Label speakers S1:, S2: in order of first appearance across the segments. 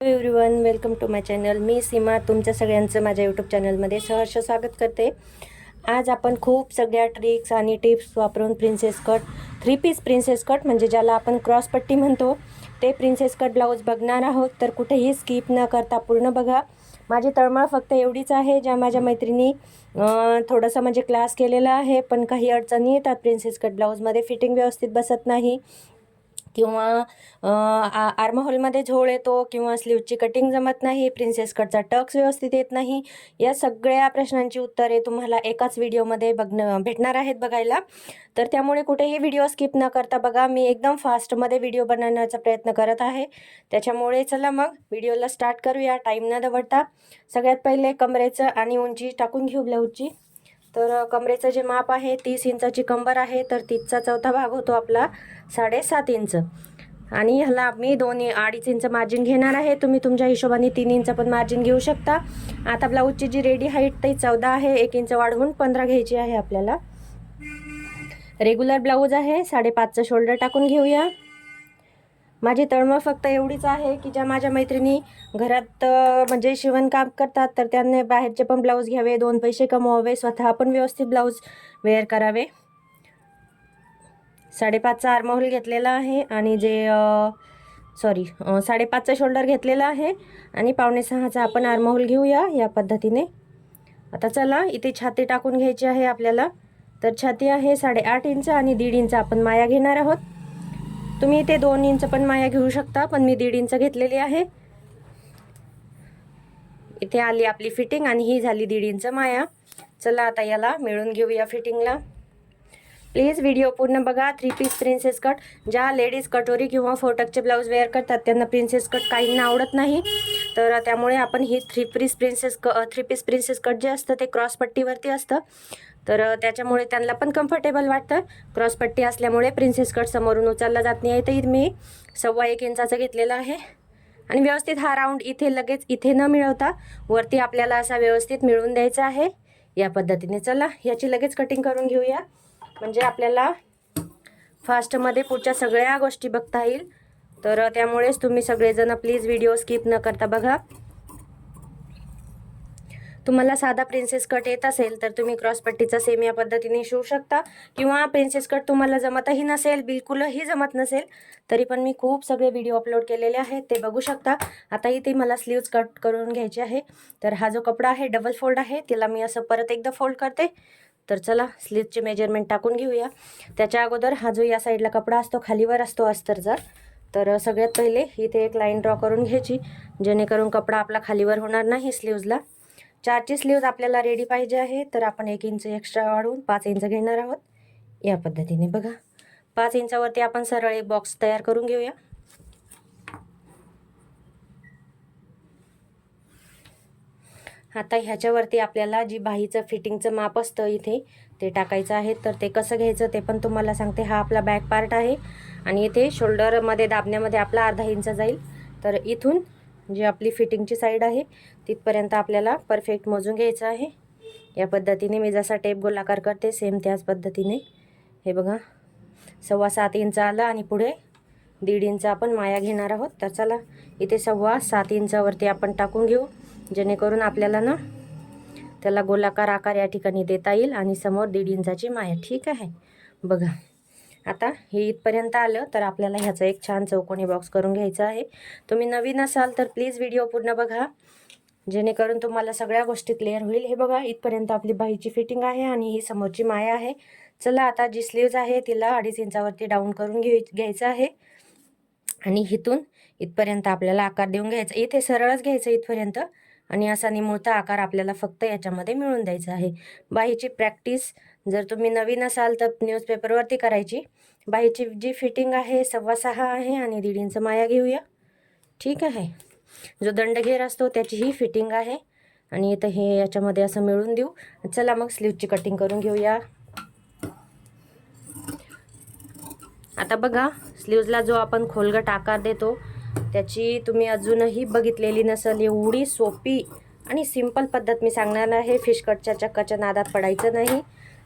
S1: Everyone welcome to my channel मी सीमा तुमच्या सगळ्यांचं माझ्या यूट्यूब चॅनलमध्ये सहर्ष स्वागत करते. आज आपण खूप सगळ्या ट्रिक्स आणि टिप्स वापरून princess cut three piece princess cut म्हणजे ज्याला आपण क्रॉस पट्टी म्हणतो ते प्रिन्सेस कट ब्लाऊज बघणार आहोत. तर कुठेही स्किप न करता पूर्ण बघा. माझी तळमळ फक्त एवढीच आहे ज्या माझ्या मैत्रिणी थोडंसं म्हणजे क्लास केलेला आहे पण काही अडचणी येतात प्रिन्सेस कट ब्लाऊजमध्ये फिटिंग व्यवस्थित बसत नाही. किंवा आर्महोलमध्ये झोळ येतो किंवा स्लीवची कटिंग जमत नाही प्रिन्सेस कटचा टक्स व्यवस्थित येत नाही या सगळ्या प्रश्नांची उत्तरे तुम्हाला एकाच व्हिडिओमध्ये बघणं भेटणार आहेत बघायला. तर त्यामुळे कुठेही व्हिडिओ स्किप न करता बघा मी एकदम फास्टमध्ये व्हिडिओ बनवण्याचा प्रयत्न करत आहे. त्याच्यामुळे चला मग व्हिडिओला स्टार्ट करूया टाईम न दवडता. सगळ्यात पहिले कमरेचं आणि उंची टाकून घेऊ ब्लाऊजची तर कमरेचं जे माप आहे तीस इंचाची कंबर आहे तर तीसचा चौथा भाग होतो आपला साडेसात इंच. आणि ह्याला मी दोन अडीच इंच मार्जिन घेणार आहे. तुम्ही तुमच्या हिशोबाने तीन इंच पण मार्जिन घेऊ शकता. आता ब्लाऊजची जी रेडी हाईट ती चौदा आहे. एक इंच वाढवून पंधरा घ्यायची आहे आपल्याला. रेग्युलर ब्लाऊज आहे. साडेपाचचं शोल्डर टाकून घेऊया. माझी तळमळ फक्त एवढीच आहे की ज्या माझ्या मैत्रिणी घरात म्हणजे शिवणकाम करतात तर त्यांनी बाहेरचे पण ब्लाऊज घ्यावे दोन पैसे कमवावे स्वतः पण व्यवस्थित ब्लाऊज वेअर करावे. साडेपाचचा आर्महोल घेतलेला आहे आणि जे सॉरी साडेपाचचा शोल्डर घेतलेला आहे आणि पावणे सहाचा आपण आर्महोल घेऊया या पद्धतीने. आता चला इथे छाती टाकून घ्यायची आहे आपल्याला. तर छाती आहे साडेआठ इंच आणि दीड इंच आपण माया घेणार आहोत. तुम्ही इथे दोन इंच पण माया घेऊ शकता पण मी दीड इंच घेतलेली आहे. इथे आली आपली फिटिंग आणि ही झाली दीड इंच माया. चला आता याला मिळून घेऊया फिटिंगला प्लीज व्हिडिओ पूर्ण बघा. थ्री पीस प्रिन्सेस कट ज्या लेडीज कटोरी किंवा फोटकचे ब्लाऊज वेअर करतात त्यांना प्रिन्सेस कट काहींना आवडत नाही. तर त्यामुळे आपण ही थ्री पीस प्रिन्सेस क थ्री पीस प्रिन्सेस कट जे असतं ते क्रॉस पट्टीवरती असतं. तर त्याच्यामुळे त्यांना पण कम्फर्टेबल वाटतं. क्रॉस पट्टी असल्यामुळे प्रिन्सेस कट समोरून उचलला जात नाही. तर मी सव्वा एक इंचाचं घेतलेलं आहे. आणि व्यवस्थित हा राऊंड इथे लगेच इथे न मिळवता वरती आपल्याला असा व्यवस्थित मिळवून द्यायचा आहे. या पद्धतीने चला. याची लगेच कटिंग करून घेऊया. म्हणजे आपल्याला फास्टमध्ये पुढच्या सगळ्या गोष्टी बघता येईल. तर त्यामुळेच तुम्ही सगळेजण प्लीज व्हिडिओ स्किप न करता बघा. तुम्हाला साधा प्रिन्सेस कट येत असेल तर तुम्ही क्रॉसपट्टीचा सेम या पद्धतीने शिवू शकता. किंवा प्रिन्सेस कट तुम्हाला जमतही नसेल बिलकुलही जमत नसेल तरी पण मी खूप सगळे व्हिडिओ अपलोड केलेले आहेत ते बघू शकता. आताही ते मला स्लीव्ज कट करून घ्यायचे आहे. तर हा जो कपडा आहे डबल फोल्ड आहे तिला मी असं परत एकदा फोल्ड करते. तर चला स्लीवचे मेजरमेंट टाकून घेऊया. त्याच्या अगोदर हा जो या साईडला कपडा असतो खालीवर असतो अस्तरचा तर सगळ्यात पहिले इथे एक लाईन ड्रॉ करून घ्यायची जेणेकरून कपडा आपला खालीवर होणार नाही स्लीव्जला चारची स्लीव्ज आपल्याला रेडी पाहिजे आहे तर आपण एक इंच एक्स्ट्रा वाढवून पाच इंच घेणार आहोत. या पद्धतीने बघा. पाच इंचावरती आपण सरळ एक बॉक्स तयार करून घेऊया. आता ह्याच्यावरती आपल्याला जी बाहीचं फिटिंगचं माप असतं इथे ते टाकायचं आहे. तर ते कसं घ्यायचं ते पण तुम्हाला सांगते. हा आपला बॅक पार्ट आहे आणि इथे शोल्डरमध्ये दाबण्यामध्ये आपला अर्धा इंच जाईल. तर इथून जी आपली फिटिंगची साईड आहे तिथपर्यंत आपल्याला परफेक्ट मोजून घ्यायचं आहे. या पद्धतीने मी जसा टेप गोलाकार करते सेम त्याच पद्धतीने. हे बघा सव्वा सात इंच आलं आणि पुढे दीड इंच आपण माया घेणार आहोत. तर चला इथे सव्वा सात इंचावरती आपण टाकून घेऊ. जेणेकरून आपल्याला ना त्याला गोलाकार आकार या ठिकाणी देता येईल आणि समोर दीड इंचाची माया. ठीक आहे. बघा. आता हे इथपर्यंत आलं तर आपल्याला ह्याचा एक छान चौकोनी बॉक्स करून घ्यायचा आहे. तुम्ही नवीन असाल तर प्लीज व्हिडिओ पूर्ण बघा. जेणेकरून तुम्हाला सगळ्या गोष्टी क्लिअर होईल. हे बघा इथपर्यंत आपली बाईची फिटिंग आहे आणि ही समोरची माया आहे. चला आता जी स्लीव्ज आहे तिला अडीच इंचावरती डाऊन करून घेऊ घ्यायचं आहे. आणि इथून इथपर्यंत आपल्याला आकार देऊन घ्यायचा. इथे सरळच घ्यायचं इथपर्यंत. आणि असा निमुळता आकार आपल्याला फक्त याच्यामध्ये मिळून द्यायचा आहे. बाहीची प्रॅक्टिस जर तुम्ही नवीन असाल तर न्यूजपेपरवरती करायची. बाहीची जी फिटिंग आहे सव्वा सहा आहे आणि दीड इंच माया घेऊया. ठीक आहे. जो दंडघेर असतो त्याची ही फिटिंग आहे. आणि इथं हे याच्यामध्ये असं मिळून देऊ. चला मग स्लीवची कटिंग करून घेऊया. आता बघा स्लीवजला जो आपण खोलगट आकार देतो त्याची तुम्ही अजूनही बघितलेली नसेल एवढी सोपी आणि सिंपल पद्धत मी सांगणार आहे. फिशकटच्या चक्काच्या नादात पडायचं नाही.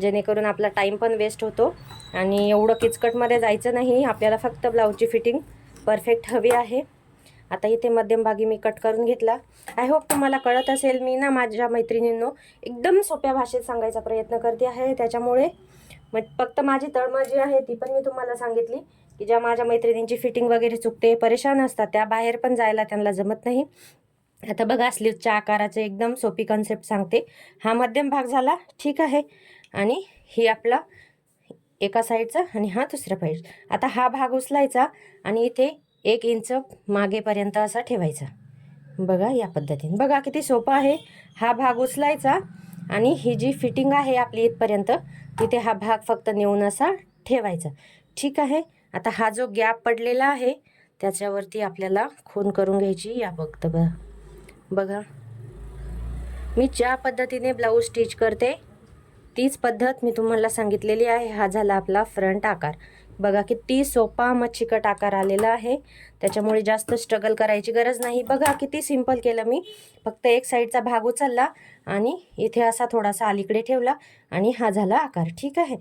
S1: जेणेकरून आपला टाईम पण वेस्ट होतो. आणि एवढं किचकटमध्ये जायचं नाही. आपल्याला फक्त ब्लाऊजची फिटिंग परफेक्ट हवी आहे. आता इथे मध्यमभागी मी कट करून घेतला. आय होप तुम्हाला कळत असेल मी ना माझ्या मैत्रिणींनो एकदम सोप्या भाषेत सांगायचा प्रयत्न करते आहे. त्याच्यामुळे मग फक्त माझी तळमळ जी आहे ती पण मी तुम्हाला सांगितली. की ज्या माझ्या मैत्रिणींची फिटिंग वगैरे चुकते परेशान असतात त्या बाहेर पण जायला त्यांना जमत नाही. आता बघा स्लीवच्या आकाराचे एकदम सोपी कन्सेप्ट सांगते. हा मध्यम भाग झाला ठीक आहे. आणि ही आपला एका साईडचा आणि हा दुसऱ्या साईड आता हा भाग उचलायचा आणि इथे एक इंच मागेपर्यंत असा ठेवायचा. बघा या पद्धतीने. बघा किती सोपा आहे. हा भाग उचलायचा आणि ही जी फिटिंग आहे आपली इथपर्यंत तिथे हा भाग फक्त नेऊन असा ठेवायचा. ठीक आहे? आता हा जो गॅप पडलेला आहे त्याच्यावरती आपल्याला खून करून घ्यायची या बघतं बघा. बघा मी ज्या पद्धतीने ब्लाऊज स्टिच करते तीच पद्धत मी तुम्हाला सांगितलेली आहे. हा झाला आपला फ्रंट आकार. बघा किती सोपा मच्छिकट आकार आलेला आहे. त्याच्यामुळे जास्त स्ट्रगल करायची गरज नाही. बघा किती सिंपल केलं मी. फक्त एक साईडचा भाग उचलला आणि इथे असा थोडासा अलीकडे ठेवला आणि हा झाला आकार. ठीक आहे?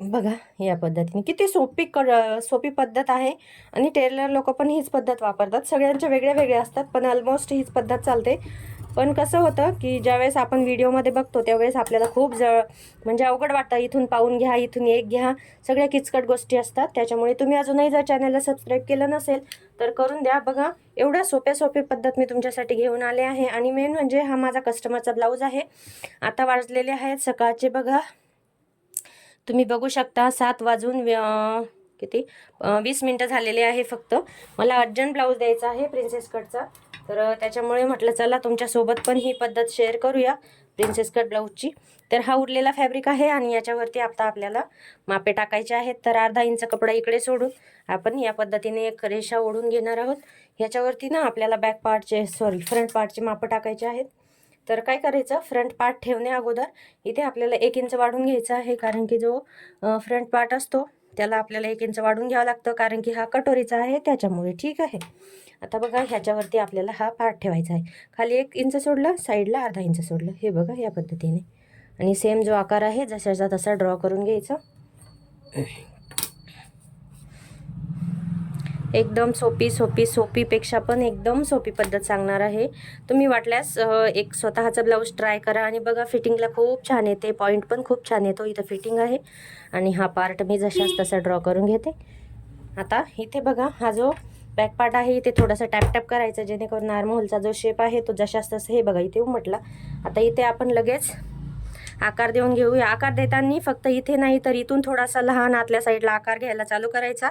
S1: बघा या पद्धतीने. किती सोपी कर सोपी पद्धत आहे. आणि टेलर लोक पण हीच पद्धत वापरतात. सगळ्यांच्या वेगळ्या वेगळ्या असतात पण ऑलमोस्ट हीच पद्धत चालते. पण कसं होतं की ज्यावेळेस आपण व्हिडिओमध्ये बघतो त्यावेळेस आपल्याला खूप जळ म्हणजे अवघड वाटतं. इथून पाहून घ्या इथून एक घ्या. सगळ्या किचकट गोष्टी असतात. त्याच्यामुळे तुम्ही अजूनही जर चॅनलला सबस्क्राईब केलं नसेल तर करून द्या. बघा एवढ्या सोप्या सोपी पद्धत मी तुमच्यासाठी घेऊन आले आहे. आणि मेन म्हणजे हा माझा कस्टमरचा ब्लाऊज आहे. आता वाजलेले आहेत सकाळचे बघा. तुम्ही बघू शकता सात वाजून व्य- किती? वीस मिनटं झालेले आहे फक्त. मला अर्जंट ब्लाऊज द्यायचा आहे प्रिन्सेस कटचा तर त्याच्यामुळे म्हटलं चला तुमच्यासोबत पण ही पद्धत शेअर करूया प्रिन्सेस कट ब्लाऊजची. तर हा उरलेला फॅब्रिक आहे आणि याच्यावरती आता आपल्याला मापे टाकायचे आहेत. तर अर्धा इंच कपडा इकडे सोडून आपण या पद्धतीने एक रेषा ओढून घेणार आहोत. ह्याच्यावरती ना आपल्याला बॅक पार्टचे सॉरी फ्रंट पार्टचे मापं टाकायचे आहेत. तर काय करायचं? फ्रंट पार्ट ठेवण्या अगोदर इथे आपल्याला एक इंच वाढून घ्यायचा आहे कारण की जो फ्रंट पार्ट असतो त्याला आपल्याला एक इंच वाढून घ्यावं लागतं कारण की हा कटोरीचा आहे त्याच्यामुळे ठीक आहे. आता बघा ह्याच्यावरती आपल्याला हा पार्ट ठेवायचा आहे. खाली एक इंच सोडलं साईडला अर्धा इंच सोडलं. हे बघा या पद्धतीने. आणि सेम जो आकार आहे जशाचा तसा ड्रॉ करून घ्यायचा. एकदम सोपी सोपी सोपीपेक्षा पण एकदम सोपी पद्धत सांगणार आहे. तुम्ही वाटल्यास एक स्वतःचा ब्लाऊज ट्राय करा आणि बघा फिटिंगला खूप छान येते पॉईंट पण खूप छान येतो इथं फिटिंग आहे. आणि हा पार्ट मी जशाच तसा ड्रॉ करून घेते. आता इथे बघा हा जो बॅक पार्ट आहे इथे थोडासा टॅप टॅप करायचा जेणेकरून आर्महोलचा जो शेप आहे तो जशाच तसं हे बघा इथे उमटला. आता इथे आपण लगेच आकार देऊन घेऊया. आकार देताना फक्त इथे नाही तर इथून थोडासा लहान आतल्या साईडला आकार घ्यायला चालू करायचा.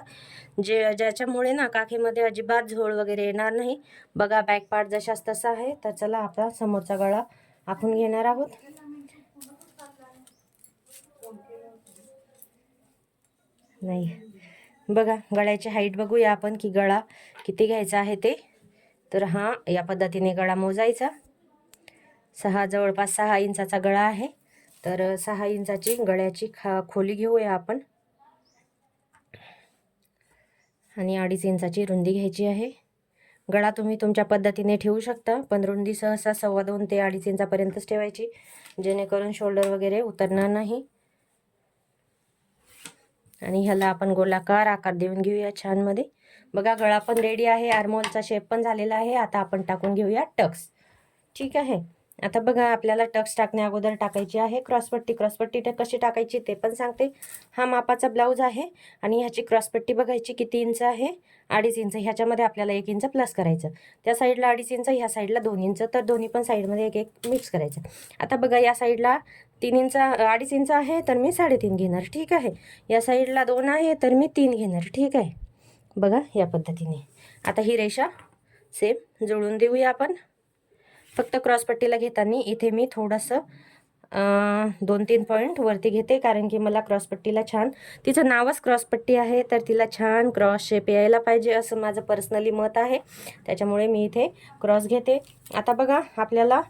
S1: जे ज्याच्यामुळे ना काखेमध्ये अजिबात झोळ वगैरे येणार नाही. बघा बॅक पार्ट जशाच तसा आहे. तर चला आपला समोरचा गळा आखून घेणार आहोत. नाही. बघा गळ्याची हाईट बघूया आपण की गळा किती घ्यायचा आहे ते. तर हा या पद्धतीने गळा मोजायचा. सहा जवळपास सहा इंचाचा गळा आहे. तर सहा इंचाची गळ्याची खा खोली घेऊया आपण. आणि अडीच इंचाची रुंदी घ्यायची आहे. गळा तुम्ही तुमच्या पद्धतीने ठेवू शकता पण रुंदी सहसा सव्वा दोन ते अडीच इंचापर्यंतच ठेवायची जेणेकरून शोल्डर वगैरे उतरणार नाही. आणि ह्याला आपण गोलाकार आकार देऊन घेऊया छानमध्ये. बघा गळा पण रेडी आहे आर्मोलचा शेप पण झालेला आहे. आता आपण टाकून घेऊया टक्स ठीक आहे? आता बघा आपल्याला टक्स टाकण्या अगोदर टाकायची आहे. क्रॉसपट्टी क्रॉसपट्टी ट- कशी टाकायची ते पण सांगते. हा मापाचा ब्लाऊज आहे आणि ह्याची क्रॉसपट्टी बघायची किती इंच आहे. अडीच इंच ह्याच्यामध्ये आपल्याला एक इंच प्लस करायचं. त्या साईडला अडीच इंच ह्या साईडला दोन इंच. तर दोन्ही पण साईडमध्ये एक एक मिक्स करायचं. आता बघा या साईडला तीन इंच अडीच इंच आहे तर मी साडेतीन घेणार. ठीक आहे. या साईडला दोन आहे तर मी तीन घेणार. ठीक आहे. बघा या पद्धतीने. आता ही रेषा सेम जुळून देऊया आपण. फक्त क्रॉसपट्टीला घेताना इथे मी थोडंसं दोन तीन पॉईंट वरती घेते कारण की मला क्रॉसपट्टीला छान तिचं नावच क्रॉसपट्टी आहे तर तिला छान क्रॉस शेप यायला पाहिजे असं माझं पर्सनली मत आहे. त्याच्यामुळे मी इथे क्रॉस घेते. आता बघा आपल्याला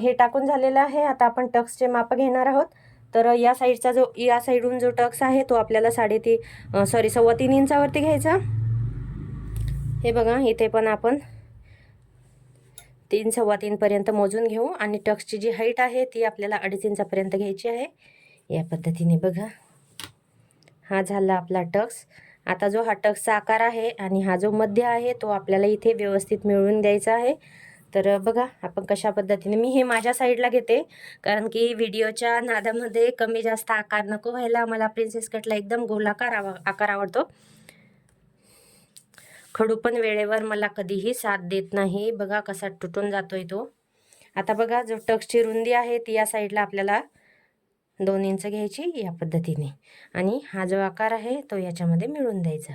S1: हे टाकून झालेलं आहे. आता आपण टक्सचे माप घेणार आहोत. तर या साईडचा जो या साईडून जो टक्स आहे तो आपल्याला साडेतीन सॉरी सव्वा तीन इंचावरती घ्यायचा. हे बघा इथे पण आपण तीन सव्वा तीनपर्यंत मोजून घेऊ आणि टक्सची जी हाईट आहे ती आपल्याला अडीच इंचापर्यंत घ्यायची आहे. या पद्धतीने बघा. हा झाला आपला टक्स. आता जो हा टक्सचा आकार आहे आणि हा जो मध्य आहे तो आपल्याला इथे व्यवस्थित मिळवून द्यायचा आहे. तर बघा आपण कशा पद्धतीने मी हे माझ्या साईडला घेते. कारण की व्हिडिओच्या नादामध्ये कमी जास्त आकार नको व्हायला. मला प्रिन्सेस कटला एकदम गोलाकार आकार आवडतो. खडू पण वेळेवर मला कधीही साथ देत नाही. बघा कसा तुटून जातोय तो. आता बघा जो टक्सची रुंदी आहे ती या साईडला आपल्याला दोन इंच घ्यायची या पद्धतीने. आणि हा जो आकार आहे तो याच्यामध्ये मिळून द्यायचा.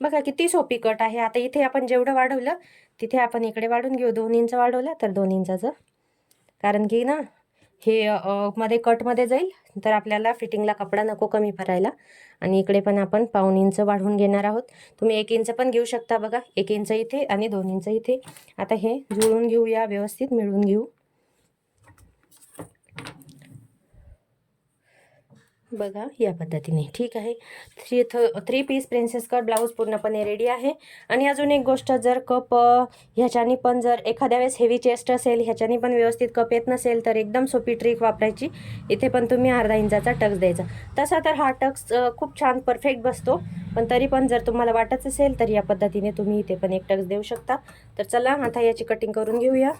S1: बघा किती सोपी कट आहे. आता इथे आपण जेवढं वाढवलं तिथे आपण इकडे वाढून घेऊ. दोन इंच वाढवलं तर दोन इंचाचं. कारण की ना हे मध्ये कटमध्ये जाईल. तर आपल्याला फिटिंगला कपडा नको कमी भरायला. आणि इकडे पण आपण पाऊन इंच वाढवून घेणार आहोत. तुम्ही एक इंच पण घेऊ शकता बघा. एक इंच इथे आणि दोन इंच इथे. आता हे जुळून घेऊया व्यवस्थित मिळून घेऊ. बघा या पद्धतीने. ठीक आहे? थ्री थ three piece princess cut blouse पूर्णपणे रेडी आहे. आणि अजून एक गोष्ट जर कप ह्याच्याने पण जर एखाद्या वेळेस हेवी चेस्ट असेल ह्याच्याने पण व्यवस्थित कप येत नसेल तर एकदम सोपी ट्रिक वापरायची. इथे पण तुम्ही अर्धा इंचाचा टक्स द्यायचा. तसा तर हा टक्स खूप छान परफेक्ट बसतो. पण तरी पण जर तुम्हाला वाटत असेल तर या पद्धतीने तुम्ही इथे पण एक टक्स देऊ शकता. तर चला आता याची कटिंग करून घेऊया.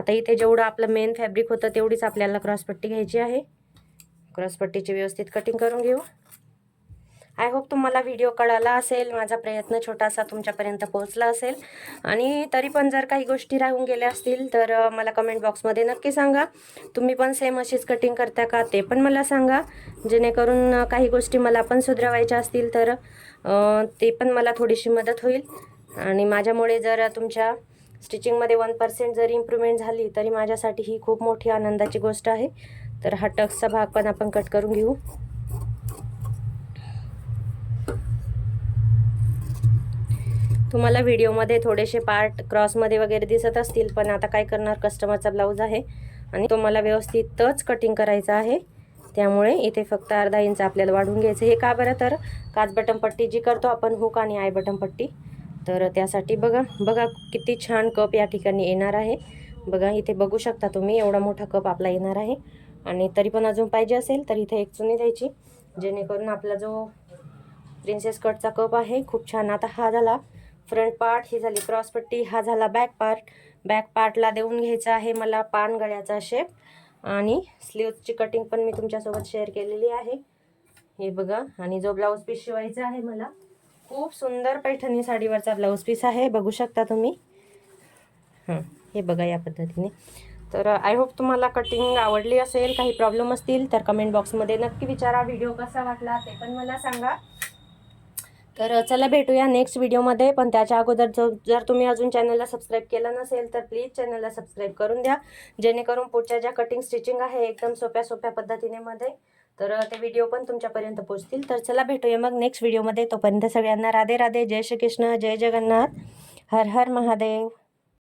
S1: आता इथे जेवढं आपलं मेन फॅब्रिक होतं तेवढीच आपल्याला क्रॉसपट्टी घ्यायची आहे. क्रॉसपट्टीची व्यवस्थित कटिंग करून घेऊ. आय होप तुम्हाला व्हिडिओ कळाला असेल माझा प्रयत्न छोटासा तुमच्यापर्यंत पोहोचला असेल. आणि तरी पण जर काही गोष्टी राहून गेल्या असतील तर मला कमेंट बॉक्समध्ये नक्की सांगा. तुम्ही पण सेम अशीच कटिंग करता का ते पण मला सांगा. जेणेकरून काही गोष्टी मला पण सुधरवायच्या असतील तर ते पण मला थोडीशी मदत होईल. आणि माझ्यामुळे जर तुमच्या स्टिचिंगमध्ये वन पर्सेंट जरी इम्प्रूव्हमेंट झाली तरी माझ्यासाठी ही खूप मोठी आनंदाची गोष्ट आहे. तर हा टक्सचा भाग पण आपण कट करून घेऊ. तुम्हाला व्हिडिओमध्ये थोडेसे पार्ट क्रॉसमध्ये वगैरे दिसत असतील पण आता काय करणार कस्टमरचा ब्लाऊज आहे आणि तो मला व्यवस्थितच कटिंग करायचा आहे. त्यामुळे इथे फक्त अर्धा इंच आपल्याला वाढून घ्यायचं हे का बरं? तर काच बटन पट्टी जी करतो आपण हुक आणि आय बटन पट्टी. तर त्यासाठी बघा बघा किती छान कप या ठिकाणी येणार आहे. बघा इथे बघू शकता तुम्ही एवढा मोठा कप आपला येणार आहे. आणि तरी पण अजून पाहिजे असेल तर इथे एक चुनी द्यायची जेणेकरून आपला जो प्रिन्सेस कटचा कप आहे खूप छान. आता हा झाला फ्रंट पार्ट ही झाली क्रॉसपट्टी हा झाला बॅक पार्ट बॅक पार्टला देऊन घ्यायचा आहे मला पान गळ्याचा शेप आणि स्लीवची कटिंग पण मी तुमच्यासोबत शेअर केलेली आहे. हे बघा आणि जो ब्लाऊज पीस शिवायचा आहे मला खूप सुंदर पैठणी साडीवरचा ब्लाऊज पीस आहे बघू शकता तुम्ही. हां. हे बघा या पद्धतीने. तर आय होप तुम्हाला कटिंग आवडली असेल काही प्रॉब्लेम असतील तर कमेंट बॉक्समध्ये नक्की विचारा व्हिडिओ कसा वाटला ते पण मला सांगा. तर चला भेटूया नेक्स्ट व्हिडिओमध्ये पण त्याच्या अगोदर जो जर तुम्ही अजून चॅनलला सबस्क्राईब केलं नसेल तर प्लीज चॅनलला सबस्क्राईब करून द्या. जेणेकरून पुढच्या ज्या कटिंग स्टिचिंग आहे एकदम सोप्या सोप्या पद्धतीने मध्ये तर ते व्हिडिओ पण तुमच्यापर्यंत पोहोचतील. तर चला भेटूया मग नेक्स्ट व्हिडिओमध्ये तोपर्यंत सगळ्यांना राधे राधे. जय श्रीकृष्ण. जय जगन्नाथ. हर हर महादेव.